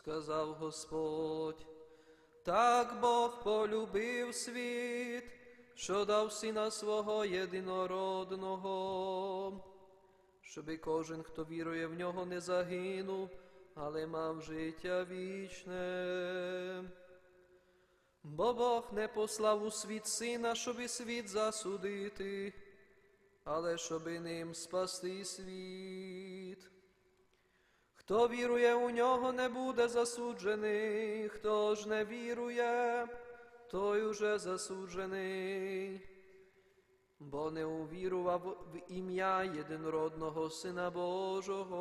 сказав Господь. Так Бог полюбив світ, що дав сина свого єдинородного, щоби кожен, хто вірує в нього, не загинув, але мав життя вічне. Бо Бог не послав у світ сина, щоби світ засудити, але щоби ним спасти світ. Хто вірує у нього, не буде засуджений, хто ж не вірує, той уже засуджений, бо не увірував в ім'я єдинородного Сина Божого.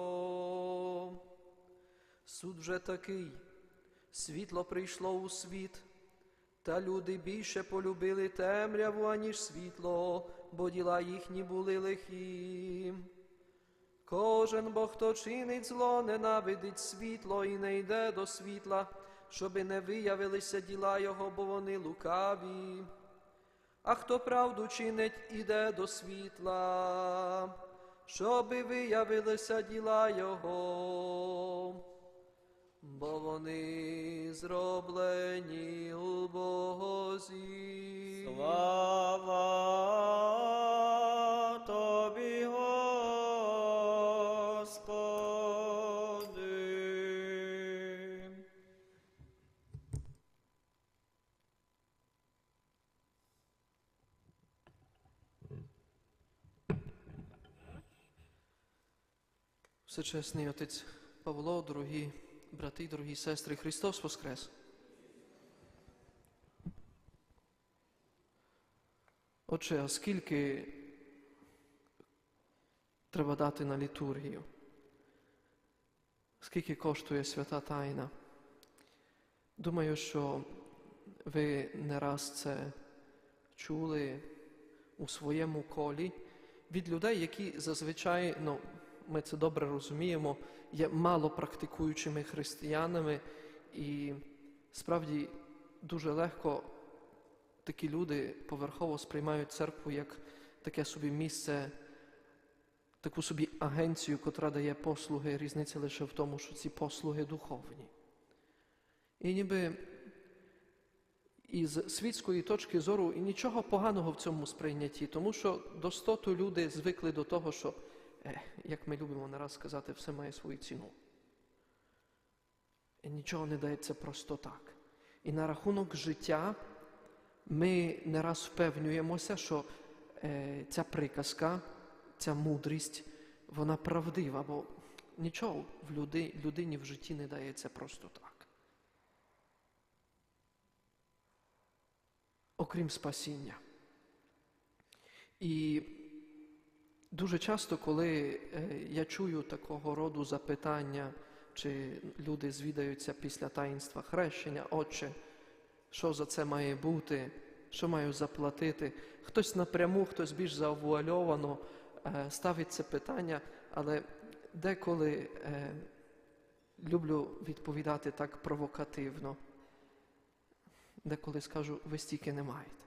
Суд вже такий, світло прийшло у світ, та люди більше полюбили темряву, аніж світло, бо діла їхні були лихі. Кожен бо хто чинить зло, ненавидить світло і не йде до світла, щоби не виявилися діла його, бо вони лукаві. А хто правду чинить, іде до світла, щоби виявилися діла його, бо вони зроблені у Бозі. Слава Всечесний отець Павло, дорогі брати, дорогі сестри, Христос Воскрес. Отче, а скільки треба дати на літургію? Скільки коштує свята Тайна? Думаю, що ви не раз це чули у своєму колі від людей, які зазвичай, ну, ми це добре розуміємо, є мало практикуючими християнами, і справді дуже легко такі люди поверхово сприймають церкву як таке собі місце, таку собі агенцію, котра дає послуги. Різниця лише в тому, що ці послуги духовні. І ніби із світської точки зору і нічого поганого в цьому сприйнятті, тому що достоту люди звикли до того, що, як ми любимо не раз сказати, все має свою ціну. І нічого не дається просто так. І на рахунок життя ми не раз впевнюємося, що е, ця приказка, ця мудрість, вона правдива, бо нічого в люди, людині в житті не дається просто так. окрім спасіння. І дуже часто, коли е, я чую такого роду запитання, чи люди звідаються після таїнства хрещення, Отче, що за це має бути, що маю заплатити, хтось напряму, хтось більш завуальовано е, ставить це питання, але деколи е, люблю відповідати так провокативно деколи скажу, ви стільки не маєте.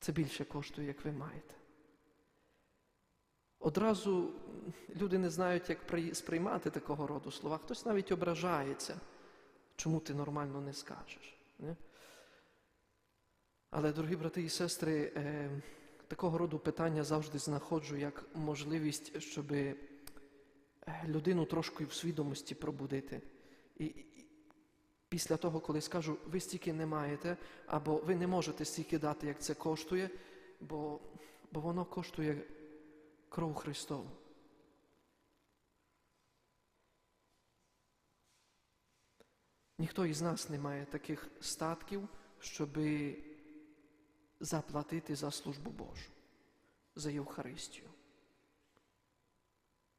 Це більше коштує, як ви маєте. Одразу люди не знають, як сприймати такого роду слова. Хтось навіть ображається, чому ти нормально не скажеш. Але, дорогі брати і сестри, е, такого роду питання завжди знаходжу як можливість, щоб людину трошки в свідомості пробудити. І, Після того, коли скажу, ви стільки не маєте, або ви не можете стільки дати, як це коштує, бо, бо воно коштує кров Христову. Ніхто із нас не має таких статків, щоб заплатити за службу Божу, за Євхаристію.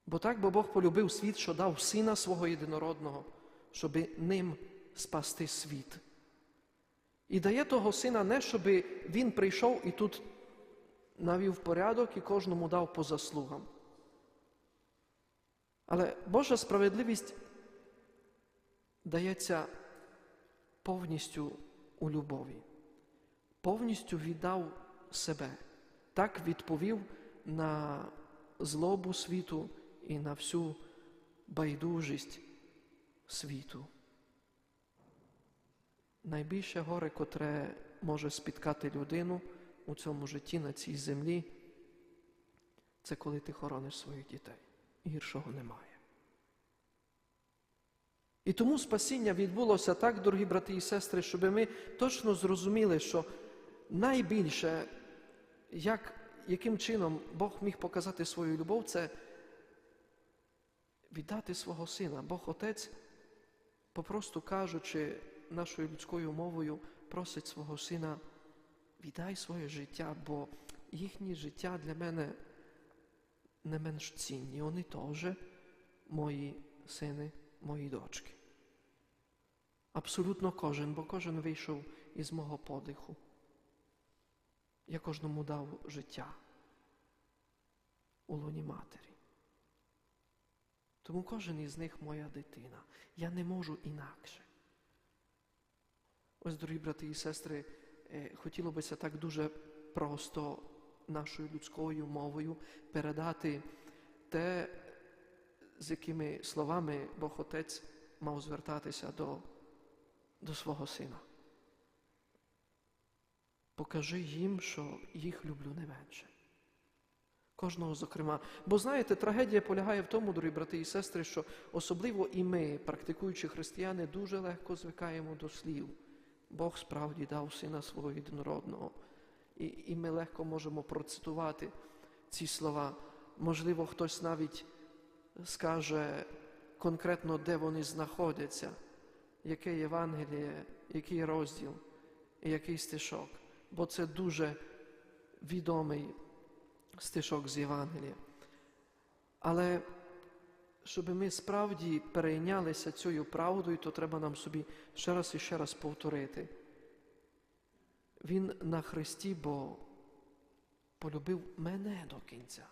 Бо так бо Бог полюбив світ, що дав Сина свого єдинородного, щоб ним спасти світ. І дає того сина не, щоб він прийшов і тут навів порядок і кожному дав по заслугам. Але Божа справедливість дається повністю у любові, повністю віддав себе, так відповів на злобу світу і на всю байдужість світу. Найбільше горе, котре може спіткати людину у цьому житті на цій землі, це коли ти хорониш своїх дітей. Гіршого немає. І тому спасіння відбулося так, дорогі брати і сестри, щоб ми точно зрозуміли, що найбільше, як, яким чином Бог міг показати свою любов, це віддати свого сина. Бог Отець, попросту кажучи нашою людською мовою, просить свого сина, віддай своє життя, бо їхнє життя для мене не менш цінні. Вони теж мої сини, мої дочки. Абсолютно кожен, бо кожен вийшов із мого подиху. Я кожному дав життя у лоні матері. Тому кожен із них моя дитина. Я не можу інакше. Ось, дорогі брати і сестри, хотіло бися так дуже просто нашою людською мовою передати те, з якими словами Бог Отець мав звертатися до, до свого сина. Покажи їм, що їх люблю не менше. Кожного, зокрема. Бо знаєте, трагедія полягає в тому, дорогі брати і сестри, що особливо і ми, практикуючи християни, дуже легко звикаємо до слів. Бог справді дав сина свого єдинородного. І, і ми легко можемо процитувати ці слова. Можливо, хтось навіть скаже конкретно, де вони знаходяться, яке Євангеліє, який розділ який стишок. Бо це дуже відомий стишок з Євангелія. Але щоб ми справді перейнялися цією правдою, то треба нам собі ще раз і ще раз повторити. Він на Христі, бо полюбив мене до кінця.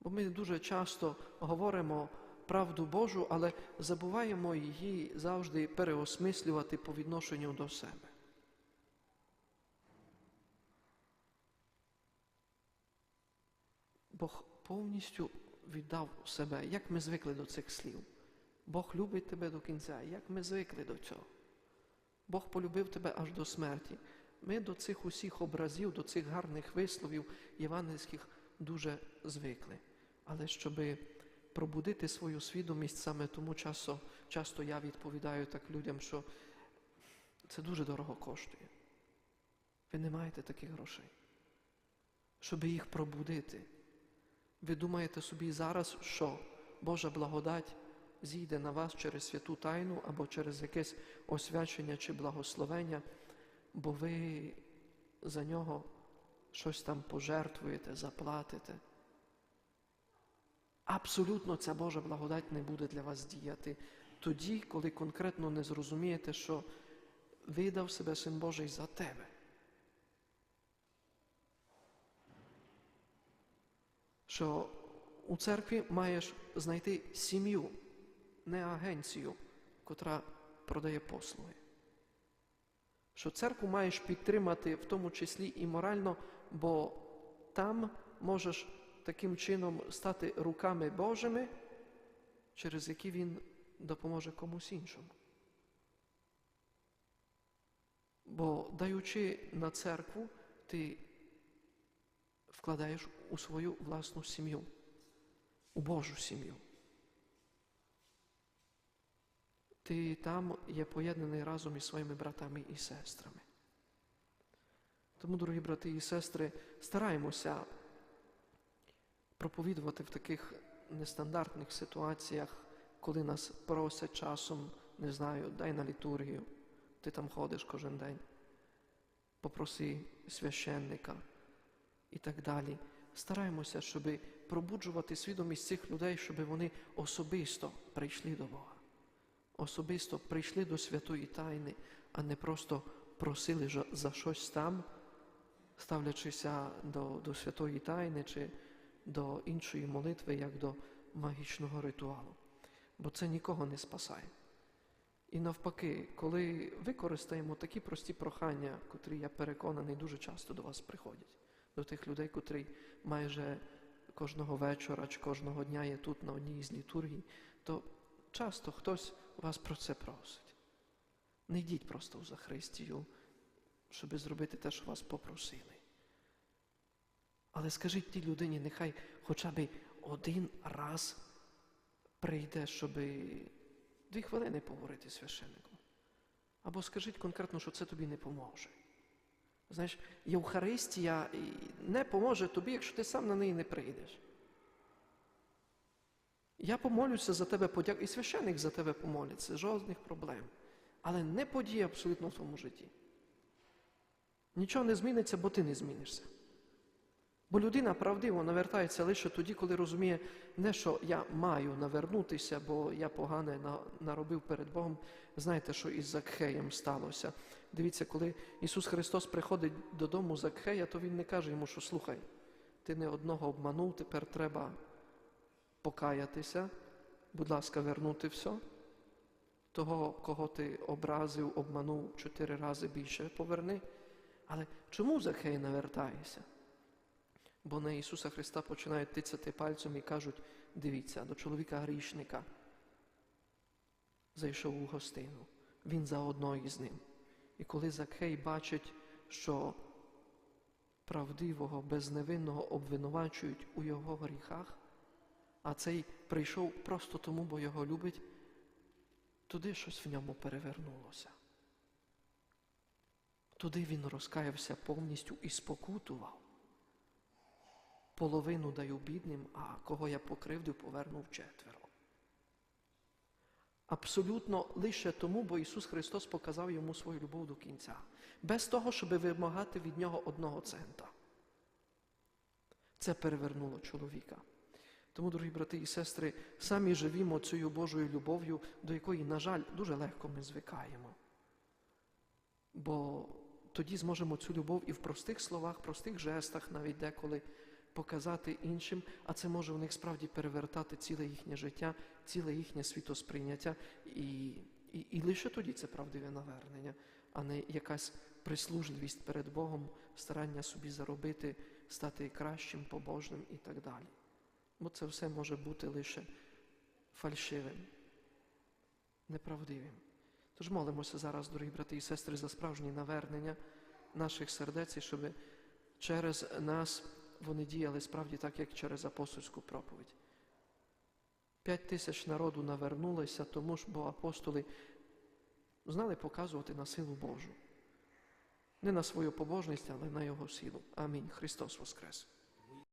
Бо ми дуже часто говоримо правду Божу, але забуваємо її завжди переосмислювати по відношенню до себе. Бог повністю віддав себе, як ми звикли до цих слів. Бог любить тебе до кінця, як ми звикли до цього. Бог полюбив тебе аж до смерті. Ми до цих усіх образів, до цих гарних висловів євангельських дуже звикли. Але щоб пробудити свою свідомість саме тому часу, часто я відповідаю так людям, що це дуже дорого коштує. Ви не маєте таких грошей. Щоб їх пробудити. Ви думаєте собі зараз, що Божа благодать зійде на вас через святу тайну або через якесь освячення чи благословення, бо ви за нього щось там пожертвуєте, заплатите. Абсолютно ця Божа благодать не буде для вас діяти тоді, коли конкретно не зрозумієте, що видав себе Син Божий за тебе. Що у церкві маєш знайти сім'ю, не агенцію, котра продає послуги. Що церкву маєш підтримати в тому числі і морально, бо там можеш таким чином стати руками Божими, через які Він допоможе комусь іншому. Бо даючи на церкву, ти вкладаєш у свою власну сім'ю, у Божу сім'ю. Ти там є поєднаний разом із своїми братами і сестрами. Тому, дорогі брати і сестри, стараємося проповідувати в таких нестандартних ситуаціях, коли нас просять часом, не знаю, дай на літургію, ти там ходиш кожен день, попроси священника і так далі. Стараємося, щоб пробуджувати свідомість цих людей, щоб вони особисто прийшли до Бога, особисто прийшли до святої тайни, а не просто просили за щось там, ставлячися до, до святої тайни чи до іншої молитви, як до магічного ритуалу. Бо це нікого не спасає. І навпаки, коли використаємо такі прості прохання, котрі, я переконаний, дуже часто до вас приходять, до тих людей, котрі майже кожного вечора чи кожного дня є тут на одній із літургій, то часто хтось вас про це просить. Не йдіть просто в Захристію, щоб зробити те, що вас попросили. Але скажіть тій людині, нехай хоча б один раз прийде, щоб дві хвилини поговорити з священником. Або скажіть конкретно, що це тобі не поможе. Знаєш, Євхаристія не поможе тобі, якщо ти сам на неї не прийдеш. Я помолюся за тебе, подяк... і священник за тебе помоляться, жодних проблем. Але не подій абсолютно в твоєму житті. Нічого не зміниться, бо ти не змінишся. Бо людина правдиво навертається лише тоді, коли розуміє, не що я маю навернутися, бо я погане наробив перед Богом. Знаєте, що із Закхеєм сталося. Дивіться, коли Ісус Христос приходить додому Закхея, то Він не каже йому, що слухай, ти не одного обманув, тепер треба покаятися, будь ласка, вернути все. Того, кого ти образив, обманув чотири рази більше, поверни. Але чому Захей навертається? Бо на Ісуса Христа починають тицяти пальцем і кажуть: дивіться, до чоловіка грішника зайшов у гостину. Він заодно із ним. І коли Закхей бачить, що правдивого, безневинного обвинувачують у його гріхах, а цей прийшов просто тому, бо його любить, туди щось в ньому перевернулося. Туди він розкаявся повністю і спокутував. Половину даю бідним, а кого я покривдив, повернув четверо. Абсолютно лише тому, бо Ісус Христос показав йому свою любов до кінця, без того, щоб вимагати від нього одного цента. Це перевернуло чоловіка. Тому, дорогі брати і сестри, самі живімо цією Божою любов'ю, до якої, на жаль, дуже легко ми звикаємо. Бо тоді зможемо цю любов і в простих словах, простих жестах, навіть деколи показати іншим, а це може в них справді перевертати ціле їхнє життя, ціле їхнє світосприйняття. І, і, і лише тоді це правдиве навернення, а не якась прислужливість перед Богом, старання собі заробити, стати кращим, побожним і так далі. Бо це все може бути лише фальшивим, неправдивим. Тож молимося зараз, дорогі брати і сестри, за справжнє навернення наших сердець, щоб через нас вони діяли справді так, як через апостольську проповідь. П'ять тисяч народу навернулися, тому ж бо апостоли знали показувати на силу Божу. Не на свою побожність, але на Його силу. Амінь. Христос Воскрес!